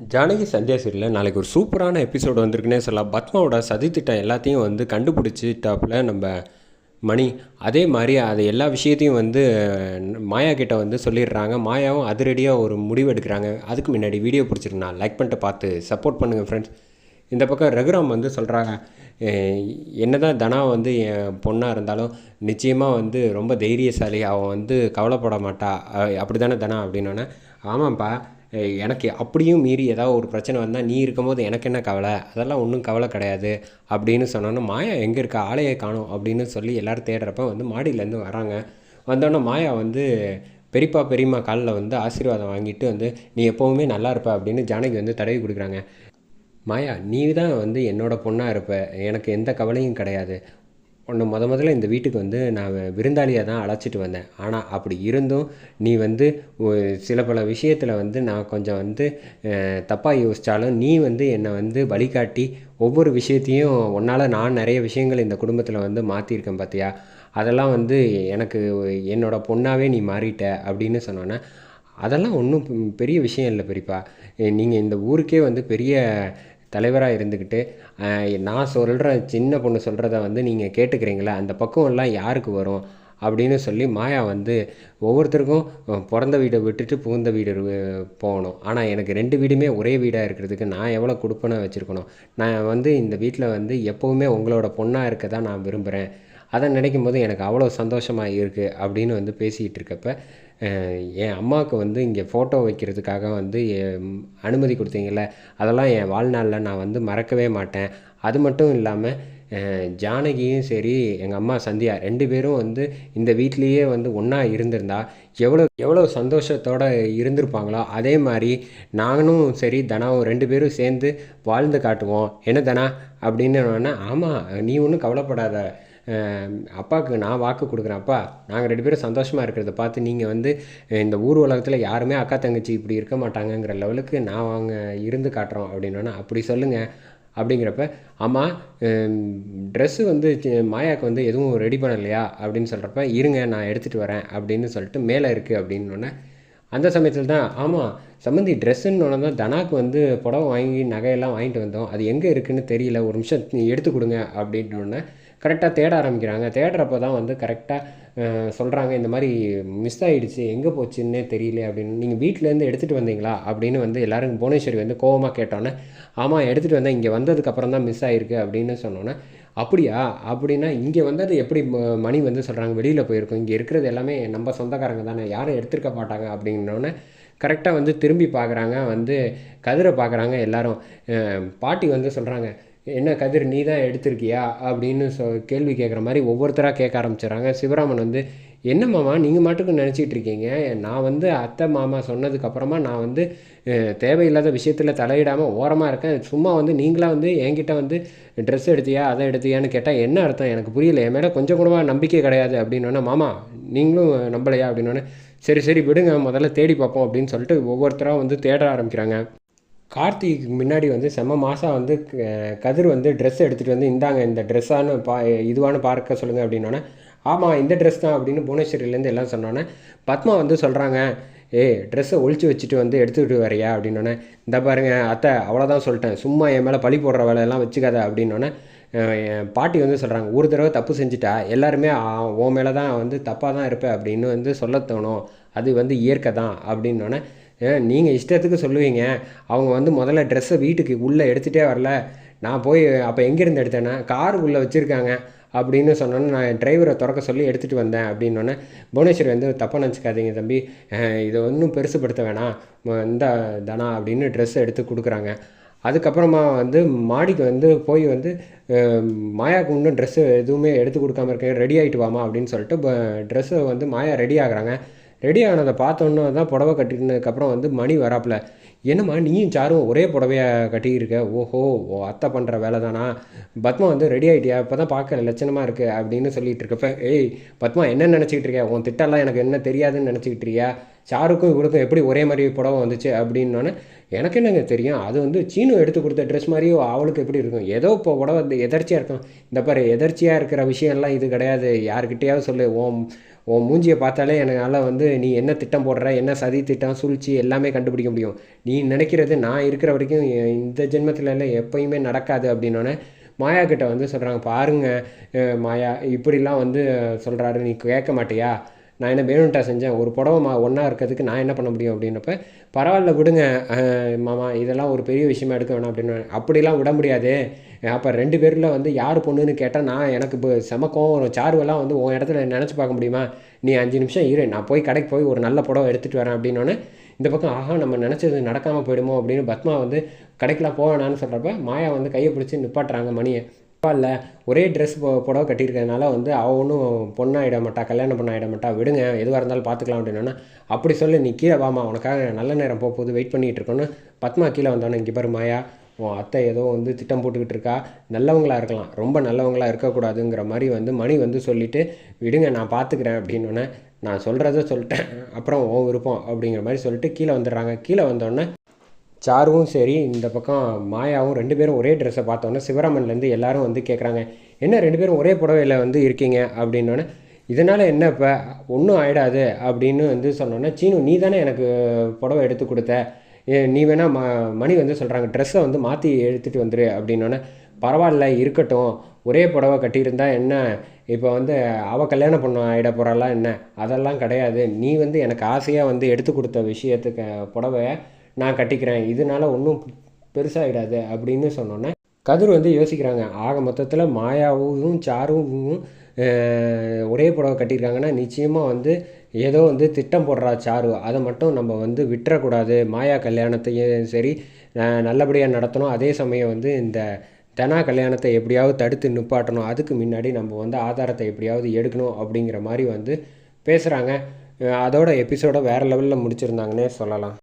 ஜானகி சந்தியா சீரியலில் நாளைக்கு ஒரு சூப்பரான எபிசோடு வந்திருக்குன்னே சொல்லலாம். பத்மாவோட சதித்திட்டம் எல்லாத்தையும் வந்து கண்டுபிடிச்சிட்டாப்புல நம்ம மணி. அதே மாதிரி அது எல்லா விஷயத்தையும் வந்து மாயா கிட்ட வந்து சொல்லிடுறாங்க. மாயாவும் அதிரடியாக ஒரு முடிவு எடுக்கிறாங்க. அதுக்கு முன்னாடி வீடியோ பிடிச்சிருந்தா லைக் பண்ணிட்டு பார்த்து சப்போர்ட் பண்ணுங்கள் ஃப்ரெண்ட்ஸ் இந்த பக்கம் ரகுராம் வந்து சொல்கிறாங்க என்னதான் தனா வந்து என் பொண்ணாக இருந்தாலும் நிச்சயமாக வந்து ரொம்ப தைரியசாலி. அவன் வந்து கவலைப்பட மாட்டா. அப்படி தானே தனா? அப்படின்னோடனே ஆமாம்ப்பா. எனக்கு அப்படியும் மீறி ஏதாவது ஒரு பிரச்சனை வந்தால் நீ இருக்கும்போது எனக்கு என்ன கவலை? அதெல்லாம் ஒன்றும் கவலை கிடையாது அப்படின்னு சொன்னோன்னே மாயா எங்கே இருக்கா? ஆளையே காணும் அப்படின்னு சொல்லி எல்லோரும் தேடுறப்ப வந்து மாடியிலேருந்து வராங்க. வந்தோடனே மாயா வந்து பெரியப்பா பெரியம்மா காலில் வந்து ஆசீர்வாதம் வாங்கிட்டு வந்து நீ எப்போவுமே நல்லா இருப்ப அப்படின்னு ஜானகி வந்து தடவி கொடுக்குறாங்க. மாயா நீ தான் வந்து என்னோட பொண்ணாக இருப்ப. எனக்கு எந்த கவலையும் கிடையாது. உன்னை முத முதல்ல இந்த வீட்டுக்கு வந்து நான் விருந்தாளியாக தான் அழைச்சிட்டு வந்தேன். ஆனால் அப்படி இருந்தும் நீ வந்து சில பல விஷயத்தில் வந்து நான் கொஞ்சம் வந்து தப்பாக யோசித்தாலும் நீ வந்து என்னை வந்து வழிகாட்டி ஒவ்வொரு விஷயத்தையும் உன்னால் நான் நிறைய விஷயங்கள் இந்த குடும்பத்தில் வந்து மாற்றிருக்கேன் பார்த்தியா அதெல்லாம் வந்து எனக்கு என்னோட பொண்ணாகவே நீ மாறிட்ட அப்படின்னு சொன்னோன்னே அதெல்லாம் ஒன்றும் பெரிய விஷயம் இல்லை பெரியப்பா. நீங்கள் இந்த ஊருக்கே வந்து பெரிய தலைவராக இருந்துக்கிட்டு நான் சொல்கிற சின்ன பொண்ணு சொல்கிறத வந்து நீங்கள் கேட்டுக்கிறீங்களா? அந்த பக்குவம்லாம் யாருக்கு வரும்? அப்படின்னு சொல்லி மாயா வந்து ஒவ்வொருத்தருக்கும் பிறந்த வீடை விட்டுட்டு புகுந்த வீடு போகணும். ஆனால் எனக்கு ரெண்டு வீடுமே ஒரே வீடாக இருக்கிறதுக்கு நான் எவ்வளோ கொடுப்பனை வச்சுருக்கணும்? நான் வந்து இந்த வீட்டில் வந்து எப்போவுமே உங்களோட பொண்ணாக இருக்க தான் நான் விரும்புகிறேன் அதை நினைக்கும் போது எனக்கு அவ்வளோ சந்தோஷமாக இருக்குது அப்படின்னு வந்து பேசிகிட்டு இருக்கப்ப என் அம்மாவுக்கு வந்து இங்கே ஃபோட்டோ வைக்கிறதுக்காக வந்து அனுமதி கொடுத்தீங்கல்ல அதெல்லாம் என் வாழ்நாளில் நான் வந்து மறக்கவே மாட்டேன். அது மட்டும் இல்லாமல் ஜானகியும் சரி எங்கள் அம்மா சந்தியா ரெண்டு பேரும் வந்து இந்த வீட்லேயே வந்து ஒன்றா இருந்திருந்தா எவ்வளோ எவ்வளோ சந்தோஷத்தோடு இருந்திருப்பாங்களோ அதே மாதிரி நானும் சரி தனாவும் ரெண்டு பேரும் சேர்ந்து வாழ்ந்து காட்டுவோம். என்ன தனா? அப்படின்னு ஆமாம் நீ ஒன்றும் கவலைப்படாத. அப்பாவுக்கு நான் வாக்கு கொடுக்குறேன் அப்பா நாங்கள் ரெண்டு பேரும் சந்தோஷமாக இருக்கிறத பார்த்து நீங்கள் வந்து இந்த ஊர் உலகத்தில் யாருமே அக்கா தங்கச்சி இப்படி இருக்க மாட்டாங்கங்கிற லெவலுக்கு நான் அவங்க இருந்து காட்டுறோம் அப்படின்னா அப்படி சொல்லுங்கள் அப்படிங்கிறப்ப ஆமாம் ட்ரெஸ்ஸு வந்து மாயாவுக்கு வந்து எதுவும் ரெடி பண்ணலையா அப்படின்னு சொல்கிறப்ப இருங்க நான் எடுத்துகிட்டு வரேன் அப்படின்னு சொல்லிட்டு மேலே இருக்குது அப்படின்னோடனே அந்த சமயத்தில் தான் ஆமாம் சம்மந்தி ட்ரெஸ்ஸுன்னு தான் தனாக்கு வந்து புடவை வாங்கி நகையெல்லாம் வாங்கிட்டு வந்தோம். அது எங்கே இருக்குதுன்னு தெரியல. ஒரு நிமிஷம் எடுத்து கொடுங்க அப்படின்னோடனே கரெக்டாக தேட ஆரம்பிக்கிறாங்க. தேடுறப்ப தான் வந்து கரெக்டாக சொல்கிறாங்க இந்த மாதிரி மிஸ் ஆகிடுச்சு எங்கே போச்சுன்னே தெரியல அப்படின்னு. நீங்கள் வீட்டிலேருந்து எடுத்துகிட்டு வந்தீங்களா? அப்படின்னு வந்து எல்லாரும் புவனேஸ்வரி வந்து கோவமாக கேட்டோன்னே ஆமாம் எடுத்துகிட்டு வந்தேன் இங்கே வந்ததுக்கப்புறம் தான் மிஸ் ஆகிருக்கு அப்படின்னு சொன்னோன்னே அப்படியா? அப்படின்னா இங்கே வந்தது எப்படி ம- மணி வந்து சொல்கிறாங்க வெளியில் போயிருக்கோம் இங்கே இருக்கிறது எல்லாமே நம்ம சொந்தக்காரங்க தானே யாரும் எடுத்திருக்க மாட்டாங்க அப்படின்னோடனே கரெக்டாக வந்து திரும்பி பார்க்குறாங்க வந்து கதிரை பார்க்குறாங்க எல்லோரும். பாட்டி வந்து சொல்கிறாங்க என்ன கதிர் நீ தான் எடுத்திருக்கியா? அப்படின்னு சொ கேள்வி கேட்குற மாதிரி ஒவ்வொருத்தராக கேட்க ஆரம்பிச்சிடுறாங்க. சிவராமன் வந்து என்ன மாமா நீங்கள் மாட்டுக்கு நினச்சிட்டு இருக்கீங்க? நான் வந்து அத்தை மாமா சொன்னதுக்கப்புறமா நான் வந்து தேவையில்லாத விஷயத்தில் தலையிடாமல் ஓரமாக இருக்கேன். சும்மா வந்து நீங்களாக வந்து என்கிட்ட வந்து ட்ரெஸ் எடுத்தியா அதை எடுத்தியான்னு கேட்டால் என்ன அர்த்தம்? எனக்கு புரியல. என் மேலே கொஞ்சம் கூடவா நம்பிக்கை கிடையாது. அப்படின்னோடனே மாமா நீங்களும் நம்பலையா? அப்படின்னோடனே சரி சரி விடுங்க. முதல்ல தேடி பார்ப்போம். அப்படின்னு சொல்லிட்டு ஒவ்வொருத்தராக வந்து தேட ஆரம்பிக்கிறாங்க. கார்த்திக்கு முன்னாடி வந்து செம்ம மாதம் வந்து க- கதிர் வந்து ட்ரெஸ் எடுத்துகிட்டு வந்து இந்தாங்க இந்த ட்ரெஸ்ஸானு பா இதுவானு பார்க்க சொல்லுங்கள் அப்படின்னோடனே ஆமாம் இந்த ட்ரெஸ் தான் அப்படின்னு புவனேஸ்வரியிலேருந்து எல்லாம் சொன்னோன்னே பத்மா வந்து சொல்கிறாங்க ஏ ட்ரெஸ்ஸை ஒழிச்சு வச்சுட்டு வந்து எடுத்துக்கிட்டு வரையா அப்படின்னோடனே இந்த பாருங்க அத்தை அவ்வளோதான் சொல்லிட்டேன் சும்மா என் மேலே பழி போடுற வேலையெல்லாம் வச்சுக்காத அப்படின்னோடனே என் பாட்டி வந்து சொல்கிறாங்க ஒரு தடவை தப்பு செஞ்சுட்டா எல்லாருமே உன் மேலே தான் வந்து தப்பாக தான் இருப்பேன் அப்படின்னு வந்து சொல்ல தோணும் அது வந்து இயற்கை தான் அப்படின்னோடனே நீங்கள் இஷ்டத்துக்கு சொல்லுவீங்க. அவங்க வந்து முதல்ல ட்ரெஸ்ஸை வீட்டுக்கு உள்ளே எடுத்துகிட்டே வரல. நான் போய் அப்போ எங்கேருந்து எடுத்தேன்னா கார் உள்ளே வச்சுருக்காங்க அப்படின்னு சொன்னோன்னே நான் டிரைவரை திறக்க சொல்லி எடுத்துகிட்டு வந்தேன் அப்படின்னோடனே புவனேஸ்வரி வந்து தப்பாக நினச்சிக்காதீங்க தம்பி. இதை ஒன்றும் பெருசுப்படுத்த வேணாம். இந்த தனா அப்படின்னு ட்ரெஸ் எடுத்து கொடுக்குறாங்க. அதுக்கப்புறமா வந்து மாடிக்கு வந்து போய் வந்து மாயாவுக்கு இன்னும் ட்ரெஸ்ஸு எதுவுமே எடுத்து கொடுக்காம இருக்கேன். ரெடி ஆகிட்டு வாமா அப்படின்னு சொல்லிட்டு ட்ரெஸ்ஸை வந்து மாயா ரெடி ஆகுறாங்க. ரெடி ஆனதை பார்த்தோன்னே தான் புடவை கட்டினதுக்கப்புறம் வந்து மணி வராப்புல என்னம்மா நீயும் சாரும் ஒரே புடவையாக கட்டியிருக்க? ஓஹோ ஓ அத்தை பண்ணுற வேலை தானா பத்மா வந்து ரெடி ஆகிட்டியா இப்போ தான் பார்க்க லட்சணமாக இருக்குது அப்படின்னு சொல்லிட்டு இருக்கப்ப ஏய் பத்மா என்ன நினச்சிக்கிட்டு இருக்கியா உன் திட்டம்லாம் எனக்கு என்ன தெரியாதுன்னு நினச்சிக்கிட்டு இருக்கியா? சாருக்கும் இவளுக்கும் எப்படி ஒரே மாதிரி புடவை வந்துச்சு? அப்படின்னோன்னே எனக்கு என்னங்க தெரியும்? அது வந்து சீனு எடுத்து கொடுத்த ட்ரெஸ் மாதிரியும் அவளுக்கு எப்படி இருக்கும்? ஏதோ இப்போ புடவை எதர்ச்சியாக இருக்கும் இந்த பாரு எதர்ச்சியாக இருக்கிற விஷயம்லாம் இது கிடையாது. யாருக்கிட்டேயாவது சொல்லு ஓம் உன் மூஞ்சியை பார்த்தாலே என்னால் வந்து நீ என்ன திட்டம் போடுற என்ன சதி திட்டம் சூழ்ச்சி எல்லாமே கண்டுபிடிக்க முடியும். நீ நினைக்கிறது நான் இருக்கிற வரைக்கும் இந்த ஜென்மத்தில் இல்லை எப்பயுமே நடக்காது அப்படின்னோடனே மாயா கிட்ட வந்து சொல்கிறாங்க பாருங்க மாயா இப்படிலாம் வந்து சொல்கிறாரு நீ கேட்க மாட்டியா? நான் என்ன வேணும்ட்டா செஞ்சேன். ஒரு புடவை மா ஒன்றா இருக்கிறதுக்கு நான் என்ன பண்ண முடியும் அப்படின்னப்ப பரவாயில்ல விடுங்க. மாமா இதெல்லாம் ஒரு பெரிய விஷயமா எடுக்க வேணாம் அப்படின்னு. அப்படிலாம் விட முடியாது. அப்போ ரெண்டு பேரில் வந்து யார் பொண்ணுன்னு கேட்டால் நான் எனக்கு இப்போ செமக்கம் ஒரு சாருவெல்லாம் வந்து உன் இடத்துல நினச்சி பார்க்க முடியுமா? நீ அஞ்சு நிமிஷம் இரு. நான் போய் கடைக்கு போய் ஒரு நல்ல புடவை எடுத்துகிட்டு வரேன் அப்படின்னோடனே இந்த பக்கம் ஆஹா நம்ம நினச்சது நடக்காமல் போயிடுமோ அப்படின்னு பத்மா வந்து கடைக்கெலாம் போவேணான்னு சொல்கிறப்ப மாயா வந்து கையை பிடிச்சி நிப்பாட்டுறாங்க மணியை. பரவாயில்ல ஒரே ட்ரெஸ் புடவை கட்டியிருக்கிறதுனால வந்து அவள் ஒன்றும் பொண்ணாயிட மாட்டா கல்யாணம் பண்ணாயிட மாட்டா விடுங்க எதுவாக இருந்தாலும் பார்த்துக்கலாம் அப்படின்னா அப்படி சொல்லி நீ கீழே வாமா உனக்காக நல்ல நேரம் போக போகுது வெயிட் பண்ணிகிட்டு இருக்கோன்னு பத்மா கீழே வந்தோன்னே இங்கே பாரு மாயா உன் அத்தை ஏதோ வந்து திட்டம் போட்டுக்கிட்டு இருக்கா நல்லவங்களா இருக்கலாம் ரொம்ப நல்லவங்களா இருக்கக்கூடாதுங்கிற மாதிரி வந்து மணி வந்து சொல்லிட்டு விடுங்க நான் பார்த்துக்கிறேன் அப்படின்னோடனே நான் சொல்கிறத சொல்லிட்டேன். அப்புறம் உன் விருப்பம் அப்படிங்கிற மாதிரி சொல்லிட்டு கீழே வந்துடுறாங்க. கீழே வந்தோடனே சாருவும் சரி இந்த பக்கம் மாயாவும் ரெண்டு பேரும் ஒரே ட்ரெஸ்ஸை பார்த்தோன்னே சிவராமன்லேருந்து எல்லாரும் வந்து கேட்குறாங்க என்ன ரெண்டு பேரும் ஒரே புடவையில் வந்து இருக்கீங்க? அப்படின்னோடனே இதனால் என்ன இப்போ? ஒன்றும் ஆயிடாது அப்படின்னு வந்து சொன்னோன்னே சீனு நீ தானே எனக்கு புடவை எடுத்து கொடுத்த? ஏ, நீ வேணால் ம மணி வந்து சொல்கிறாங்க ட்ரெஸ்ஸை வந்து மாற்றி எடுத்துகிட்டு வந்துரு அப்படின்னோடனே பரவாயில்ல இருக்கட்டும். ஒரே புடவை கட்டியிருந்தா என்ன? இப்போ வந்து அவள் கல்யாணம் பண்ண ஆகிட போகிறாளா என்ன? அதெல்லாம் கிடையாது. நீ வந்து எனக்கு ஆசையாக வந்து எடுத்து கொடுத்த விஷயத்துக்கு புடவை நான் கட்டிக்கிறேன் இதனால ஒன்றும் பெருசாகிடாது அப்படின்னு சொன்னோன்னே கதிர் வந்து யோசிக்கிறாங்க. ஆக மொத்தத்தில் மாயாவும் சாரும் ஒரே புடவை கட்டியிருக்காங்கன்னா நிச்சயமாக வந்து ஏதோ வந்து திட்டம் போடுறா சாரு. அதை மட்டும் நம்ம வந்து விட்டுறக்கூடாது. மாயா கல்யாணத்தையும் சரி நல்லபடியாக நடத்தணும். அதே சமயம் வந்து இந்த தனா கல்யாணத்தை எப்படியாவது தடுத்து நிப்பாட்டணும். அதுக்கு முன்னாடி நம்ம வந்து ஆதாரத்தை எப்படியாவது எடுக்கணும் அப்படிங்கிற மாதிரி வந்து பேசுகிறாங்க அதோட எபிசோடை வேறு லெவலில் முடிச்சிருந்தாங்கன்னே சொல்லலாம்.